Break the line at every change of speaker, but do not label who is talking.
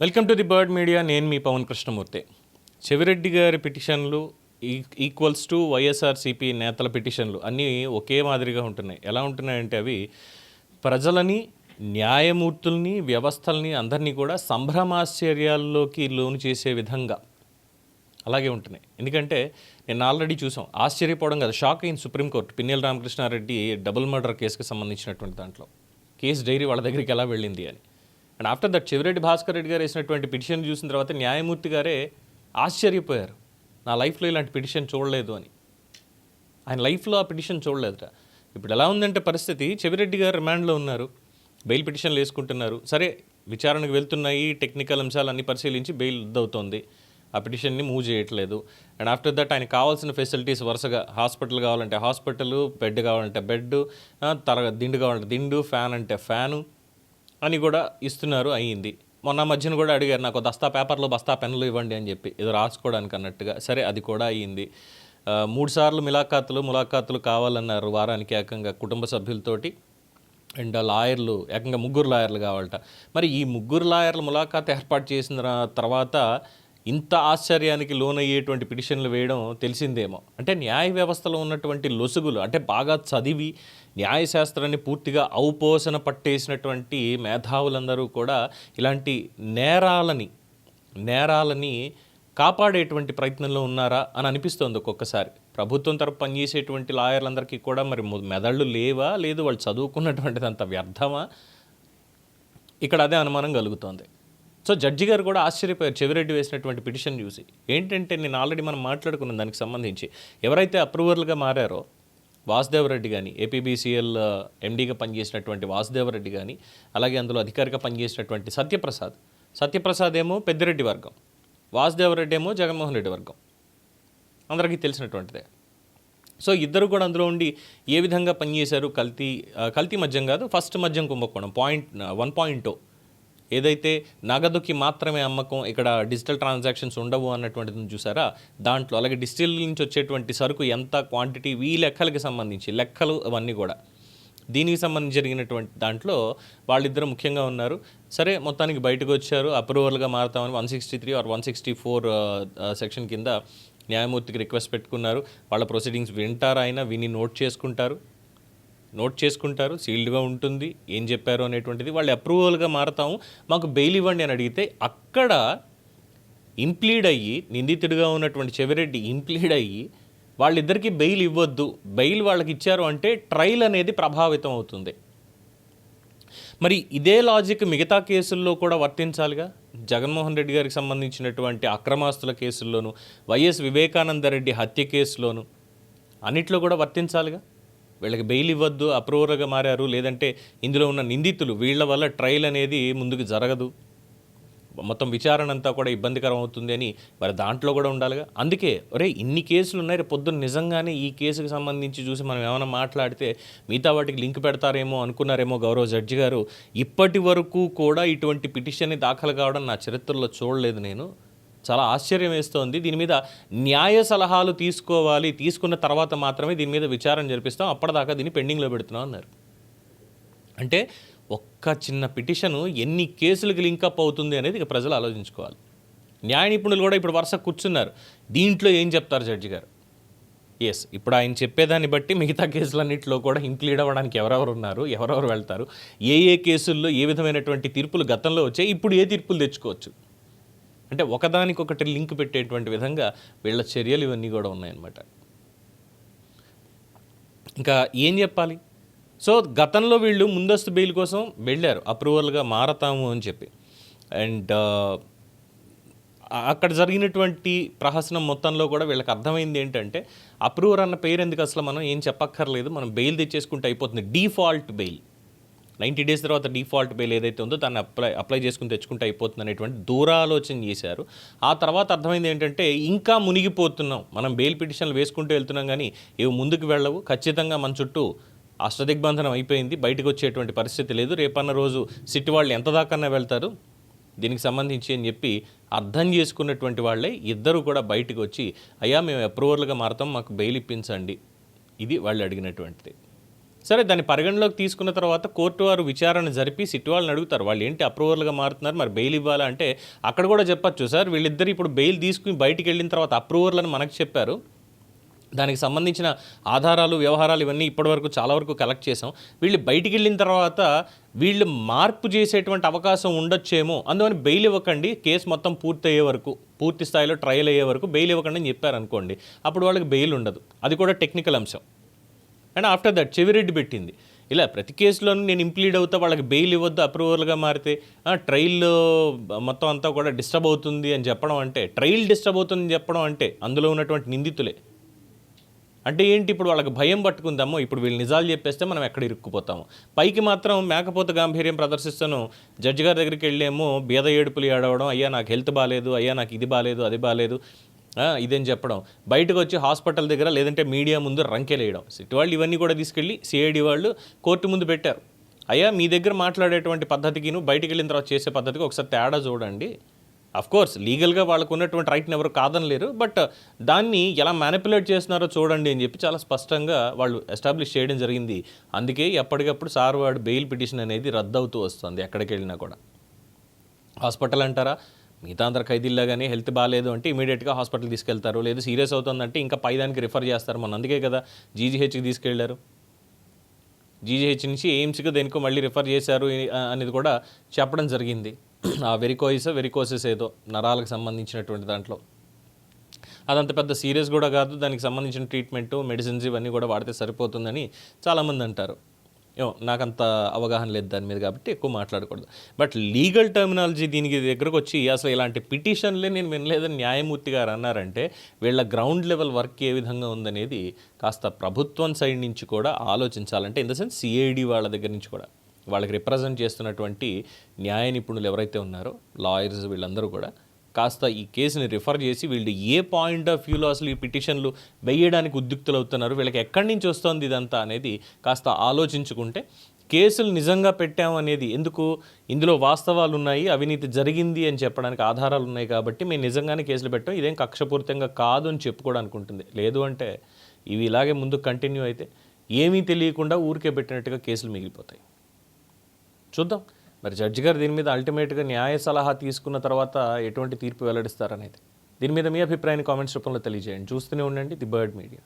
Welcome to the bird media. నేను మీ పవన్ కృష్ణమూర్తి. చెవిరెడ్డి గారి పిటిషన్లు ఈ- ఈక్వల్స్ టు వైఎస్ఆర్సీపీ నేతల పిటిషన్లు అన్నీ ఒకే మాదిరిగా ఉంటున్నాయి. ఎలా ఉంటున్నాయంటే అవి ప్రజలని న్యాయమూర్తుల్ని వ్యవస్థల్ని అందరినీ కూడా సంభ్రమాశ్చర్యాల్లోకి లోను చేసే విధంగా అలాగే ఉంటున్నాయి. ఎందుకంటే నేను ఆల్రెడీ చూసాం ఆశ్చర్యపోవడం కదా షాక్ అయింది Supreme Court Pinnelli Ramakrishna Reddy double murder కేసుకి సంబంధించినటువంటి దాంట్లో. కేసు డైరీ వాళ్ళ దగ్గరికి ఎలా వెళ్ళింది అని. And after that Chevireddy Bhaskar Reddy గారు వేసినటువంటి పిటిషన్ చూసిన తర్వాత న్యాయమూర్తి గారే ఆశ్చర్యపోయారు. నా లైఫ్లో ఇలాంటి పిటిషన్ చూడలేదు అని. ఆయన లైఫ్లో ఆ పిటిషన్ చూడలేదుట. ఇప్పుడు ఎలా ఉందంటే పరిస్థితి చెవిరెడ్డి గారు రిమాండ్లో ఉన్నారు. బెయిల్ పిటిషన్లు వేసుకుంటున్నారు. సరే విచారణకు వెళ్తున్నాయి టెక్నికల్ అంశాలు పరిశీలించి బెయిల్ రద్దవుతోంది. ఆ పిటిషన్ని మూవ్ చేయట్లేదు. అండ్ ఆఫ్టర్ దట్ ఆయన కావాల్సిన ఫెసిలిటీస్ వరుసగా హాస్పిటల్ కావాలంటే హాస్పిటల్ బెడ్ కావాలంటే బెడ్ తర దిండు కావాలంటే దిండు ఫ్యాన్ అంటే ఫ్యాను అని కూడా ఇస్తున్నారు అయ్యింది. మొన్న మధ్యన కూడా అడిగారు నాకు దస్తా పేపర్లో బస్తా పెన్నులు ఇవ్వండి అని చెప్పి. ఏదో రాసుకోవడానికి అన్నట్టుగా. సరే అది కూడా అయ్యింది. మూడుసార్లు మూడు సార్లు మిలాఖాతులు ములాఖాతులు కావాలన్నారు వారానికి ఏకంగా కుటుంబ సభ్యులతోటి. అండ్ లాయర్లు ఏకంగా ముగ్గురు లాయర్లు కావాలట. మరి ఈ ముగ్గురు లాయర్లు ములాఖాత్ ఏర్పాటు చేసిన తర్వాత ఇంత ఆశ్చర్యానికి లోనయ్యేటువంటి పిటిషన్లు వేయడం తెలిసిందేమో. అంటే న్యాయ వ్యవస్థలో ఉన్నటువంటి లొసుగులు అంటే బాగా చదివి న్యాయశాస్త్రాన్ని పూర్తిగా ఔపోసన పట్టేసినటువంటి మేధావులందరూ కూడా ఇలాంటి నేరాలని నేరాలని కాపాడేటువంటి ప్రయత్నంలో ఉన్నారా అని అనిపిస్తోంది ఒక్కొక్కసారి. ప్రభుత్వం తరపు పనిచేసేటువంటి లాయర్లందరికీ కూడా మరి మెదళ్ళు లేవా? లేదు వాళ్ళు చదువుకున్నటువంటిది అంత వ్యర్థమా? ఇక్కడ అదే అనుమానం కలుగుతోంది. సో జడ్జి గారు కూడా ఆశ్చర్యపోయారు. చెవిరెడ్డి వేసినటువంటి పిటిషన్ చూసి. ఏంటంటే నేను ఆల్రెడీ మనం మాట్లాడుకున్న దానికి సంబంధించి. ఎవరైతే అప్రూవర్లుగా మారారో వాసుదేవరెడ్డి కానీ ఏపీబీసీఎల్ ఎండీగా పనిచేసినటువంటి వాసుదేవరెడ్డి కానీ అలాగే అందులో అధికారిగా పనిచేసినటువంటి సత్యప్రసాద్. సత్యప్రసాద్ ఏమో పెద్దిరెడ్డి వర్గం. వాసుదేవరెడ్డి ఏమో జగన్మోహన్ రెడ్డి వర్గం. అందరికీ తెలిసినటువంటిదే. సో ఇద్దరు కూడా అందులో ఉండి ఏ విధంగా పనిచేశారు? కల్తీ కల్తీ మద్యం కాదు ఫస్ట్ మద్యం కుంభకోణం పాయింట్ వన్ పాయింట్ ఏదైతే నగదుకి మాత్రమే అమ్మకం ఇక్కడ డిజిటల్ ట్రాన్సాక్షన్స్ ఉండవు అన్నటువంటిది చూసారా? దాంట్లో అలాగే డిజిటల్ నుంచి వచ్చేటువంటి సరుకు ఎంత క్వాంటిటీ ఈ లెక్కలకి సంబంధించి లెక్కలు అవన్నీ కూడా. దీనికి సంబంధించి జరిగినటువంటి దాంట్లో వాళ్ళిద్దరు ముఖ్యంగా ఉన్నారు. సరే మొత్తానికి బయటకు వచ్చారు. అప్రూవల్గా మారుతామని one sixty three or one sixty four section కింద న్యాయమూర్తికి రిక్వెస్ట్ పెట్టుకున్నారు. వాళ్ళ ప్రొసీడింగ్స్ వింటారు ఆయన విని నోట్ చేసుకుంటారు. నోట్ చేసుకుంటారు సీల్డ్గా ఉంటుంది ఏం చెప్పారు అనేటువంటిది వాళ్ళు అప్రూవల్గా మారతాము. మాకు బెయిల్ ఇవ్వండి అని అడిగితే అక్కడ ఇంప్లీడ్ అయ్యి నిందితుడిగా ఉన్నటువంటి చెవిరెడ్డి ఇంప్లీడ్ అయ్యి వాళ్ళిద్దరికీ బెయిల్ ఇవ్వద్దు. బెయిల్ వాళ్ళకి ఇచ్చారు అంటే ట్రయల్ అనేది ప్రభావితం అవుతుంది. మరి ఇదే లాజిక్ మిగతా కేసుల్లో కూడా వర్తించాలిగా? జగన్మోహన్ రెడ్డి గారికి సంబంధించినటువంటి అక్రమాస్తుల కేసుల్లోనూ వైఎస్ వివేకానంద రెడ్డి హత్య కేసులోను అన్నిట్లో కూడా వర్తించాలిగా? వీళ్ళకి బెయిల్ ఇవ్వద్దు అప్రూవర్గా మారారు లేదంటే ఇందులో ఉన్న నిందితులు వీళ్ళ వల్ల ట్రయల్ అనేది ముందుకు జరగదు. మొత్తం విచారణ అంతా కూడా ఇబ్బందికరం అవుతుంది అని మరి దాంట్లో కూడా ఉండాలిగా. అందుకే ఒరే ఇన్ని కేసులు ఉన్నాయి రేపు పొద్దున్న నిజంగానే ఈ కేసుకు సంబంధించి చూసి మనం ఏమైనా మాట్లాడితే మిగతా వాటికి లింక్ పెడతారేమో అనుకున్నారేమో గౌరవ జడ్జి గారు. ఇప్పటి వరకు కూడా ఇటువంటి పిటిషన్ని దాఖలు కావడం నా చరిత్రలో చూడలేదు నేను. చాలా ఆశ్చర్యం వేస్తోంది. దీని మీద న్యాయ సలహాలు తీసుకోవాలి. తీసుకున్న తర్వాత మాత్రమే దీని మీద విచారణ జరిపిస్తాం. అప్పటిదాకా దీన్ని పెండింగ్లో పెడుతున్నాం అన్నారు. అంటే ఒక్క చిన్న పిటిషను ఎన్ని కేసులకు లింకప్ అవుతుంది అనేది ఇక ప్రజలు ఆలోచించుకోవాలి. న్యాయ నిపుణులు కూడా ఇప్పుడు వరుస కూర్చున్నారు. దీంట్లో ఏం చెప్తారు జడ్జి గారు? ఎస్ ఇప్పుడు ఆయన చెప్పేదాన్ని బట్టి మిగతా కేసులన్నింటిలో కూడా ఇంక్లూడ్ అవ్వడానికి ఎవరెవరు ఉన్నారు ఎవరెవరు వెళ్తారు ఏ ఏ కేసుల్లో ఏ విధమైనటువంటి తీర్పులు గతంలో వచ్చాయి ఇప్పుడు ఏ తీర్పులు తెచ్చుకోవచ్చు? అంటే ఒకదానికొకటి లింక్ పెట్టేటువంటి విధంగా వీళ్ళ చర్యలు ఇవన్నీ కూడా ఉన్నాయన్నమాట. ఇంకా ఏం చెప్పాలి? సో గతంలో వీళ్ళు ముందస్తు బెయిల్ కోసం వెళ్ళారు అప్రూవల్గా మారతాము అని చెప్పి. అండ్ అక్కడ జరిగినటువంటి ప్రహసనం మొత్తంలో కూడా వీళ్ళకి అర్థమైంది ఏంటంటే అప్రూవర్ అన్న పేరు ఎందుకు అసలు మనం ఏం చెప్పక్కర్లేదు మనం బెయిల్ తెచ్చేసుకుంటే అయిపోతుంది డీఫాల్ట్ బెయిల్. నైంటీ డేస్ తర్వాత డిఫాల్ట్ బెయిల్ ఏదైతే ఉందో దాన్ని అప్లై అప్లై చేసుకుని తెచ్చుకుంటే అయిపోతుంది అనేటువంటి దూరాలోచన చేశారు. ఆ తర్వాత అర్థమైంది ఏంటంటే ఇంకా మునిగిపోతున్నాం. మనం బెయిల్ పిటిషన్లు వేసుకుంటూ వెళ్తున్నాం కానీ ఇవి ముందుకు వెళ్ళవు. ఖచ్చితంగా మన చుట్టూ అష్టదిగ్బంధనం అయిపోయింది. బయటకు వచ్చేటువంటి పరిస్థితి లేదు. రేపన్న రోజు సిటీ వాళ్ళు ఎంత దాకన్నా వెళ్తారు? దీనికి సంబంధించి అని చెప్పి అర్థం చేసుకున్నటువంటి వాళ్ళే ఇద్దరు కూడా బయటకు వచ్చి అయ్యా మేము అప్రూవర్లుగా మారుతాం. మాకు బెయిల్ ఇప్పించండి. ఇది వాళ్ళు అడిగినటువంటిది. సరే దాన్ని పరిగణలోకి తీసుకున్న తర్వాత కోర్టు వారు విచారణ జరిపి సిట్ వాళ్ళని అడుగుతారు. వాళ్ళు ఏంటి అప్రూవర్లుగా మారుతున్నారు? మరి బెయిల్ ఇవ్వాలా అంటే అక్కడ కూడా చెప్పచ్చు సార్. వీళ్ళిద్దరు ఇప్పుడు బెయిల్ తీసుకుని బయటికి వెళ్ళిన తర్వాత అప్రూవర్లను మనకు చెప్పారు. దానికి సంబంధించిన ఆధారాలు వ్యవహారాలు ఇవన్నీ ఇప్పటివరకు చాలా వరకు కలెక్ట్ చేసాం వీళ్ళు బయటికి వెళ్ళిన తర్వాత వీళ్ళు మార్పు చేసేటువంటి అవకాశం ఉండొచ్చేమో. అందువని బెయిల్ ఇవ్వకండి. కేసు మొత్తం పూర్తి అయ్యే వరకు పూర్తి స్థాయిలో ట్రయల్ అయ్యే వరకు బెయిల్ ఇవ్వకండి అని చెప్పారనుకోండి అప్పుడు వాళ్ళకి బెయిల్ ఉండదు. అది కూడా టెక్నికల్ అంశం. అండ్ ఆఫ్టర్ దట్ చెవిరెడ్డి పెట్టింది. ఇలా ప్రతి కేసులోనూ నేను ఇంప్లీడ్ అవుతా వాళ్ళకి బెయిల్ ఇవ్వద్దు అప్రూవల్గా మారితే ట్రైల్లో మొత్తం అంతా కూడా డిస్టర్బ్ అవుతుంది అని చెప్పడం అంటే ట్రయల్ డిస్టర్బ్ అవుతుందని చెప్పడం అంటే అందులో ఉన్నటువంటి నిందితులే. అంటే ఏంటి ఇప్పుడు వాళ్ళకి భయం పట్టుకుందామో ఇప్పుడు వీళ్ళు నిజాలు చెప్పేస్తే మనం ఎక్కడ ఇరుక్కుపోతాము. పైకి మాత్రం మేకపోత గాంభీర్యం ప్రదర్శిస్తాను జడ్జి గారి దగ్గరికి వెళ్ళేమో బీద ఏడుపులు ఏడవడం అయ్యా నాకు హెల్త్ బాగాలేదు అయ్యా నాకు ఇది బాగాలేదు అది బాగాలేదు ఆ, ఇదేం చెప్పడం. బయటకు వచ్చి హాస్పిటల్ దగ్గర లేదంటే మీడియా ముందు రంకెలేయడం. సిట్ వాళ్ళు ఇవన్నీ కూడా తీసుకెళ్ళి సిఐడి వాళ్ళు కోర్టు ముందు పెట్టారు. అయ్యా మీ దగ్గర మాట్లాడేటువంటి పద్ధతికిను బయటికి వెళ్ళిన తర్వాత చేసే పద్ధతికి ఒకసారి తేడా చూడండి. కోర్స్ లీగల్గా వాళ్ళకు ఉన్నటువంటి రైట్ని ఎవరు కాదనలేరు బట్ దాన్ని ఎలా మ్యానిపులేట్ చేస్తున్నారో చూడండి అని చెప్పి చాలా స్పష్టంగా వాళ్ళు ఎస్టాబ్లిష్ చేయడం జరిగింది. అందుకే ఎప్పటికప్పుడు సార్ వాడు బెయిల్ పిటిషన్ అనేది రద్దవుతూ వస్తుంది ఎక్కడికి వెళ్ళినా కూడా. హాస్పిటల్ అంటారా? మిగతా అందరు ఖైదీల్లాగానే హెల్త్ బాగాలేదు అంటే ఇమీడియట్గా హాస్పిటల్ తీసుకెళ్తారు. లేదు సీరియస్ అవుతుందంటే ఇంకా పై దానికి రిఫర్ చేస్తారు. మన అందుకే కదా జీజీహెచ్కి తీసుకెళ్ళారు. జీజీహెచ్ నుంచి ఎయిమ్స్కి దేనికో మళ్ళీ రిఫర్ చేశారు అనేది కూడా చెప్పడం జరిగింది. ఆ వెరికోయిస్ వెరికోసెస్ ఏదో నరాలకు సంబంధించినటువంటి దాంట్లో. అదంత పెద్ద సీరియస్ కూడా కాదు. దానికి సంబంధించిన ట్రీట్మెంట్ మెడిసిన్స్ ఇవన్నీ కూడా వాడితే సరిపోతుందని చాలామంది అంటారు. ఏమో నాకంత అవగాహన లేదు దాని మీద కాబట్టి ఎక్కువ మాట్లాడకూడదు. బట్ లీగల్ టర్మినాలజీ దీనికి దగ్గరకు వచ్చి అసలు ఇలాంటి పిటిషన్లే నేను వినలేదని న్యాయమూర్తి గారు అన్నారంటే వీళ్ళ గ్రౌండ్ లెవెల్ వర్క్ ఏ విధంగా ఉందనేది కాస్త ప్రభుత్వం సైడ్ నుంచి కూడా ఆలోచించాలంటే ఇన్ ద సెన్స్ సిఐడి వాళ్ళ దగ్గర నుంచి కూడా. వాళ్ళకి రిప్రజెంట్ చేస్తున్నటువంటి న్యాయ నిపుణులు ఎవరైతే ఉన్నారో లాయర్స్ వీళ్ళందరూ కూడా కాస్త ఈ కేసుని రిఫర్ చేసి వీళ్ళు ఏ పాయింట్ ఆఫ్ వ్యూలో అసలు ఈ పిటిషన్లు వేయడానికి ఉద్యుక్తులు అవుతున్నారు వీళ్ళకి ఎక్కడి నుంచి వస్తుంది ఇదంతా అనేది కాస్త ఆలోచించుకుంటే కేసులు నిజంగా పెట్టాము అనేది ఎందుకు? ఇందులో వాస్తవాలు ఉన్నాయి అవినీతి జరిగింది అని చెప్పడానికి ఆధారాలు ఉన్నాయి కాబట్టి మేము నిజంగానే కేసులు పెట్టాం ఇదేం కక్షపూరితంగా కాదు అని చెప్పుకోవడానికి ఉంటుంది లేదు అంటే ఇవి ఇలాగే ముందు కంటిన్యూ అయితే ఏమీ తెలియకుండా ఊరికే పెట్టినట్టుగా కేసులు మిగిలిపోతాయి. చూద్దాం. మరి జడ్జి గారు దీని మీద అల్టిమేట్గా న్యాయ సలహా తీసుకున్న తర్వాత ఎటువంటి తీర్పు వెల్లడిస్తారనేది. దీని మీద మీ అభిప్రాయాన్ని కామెంట్స్ రూపంలో తెలియజేయండి. చూస్తూనే ఉండండి ది బర్డ్ మీడియా.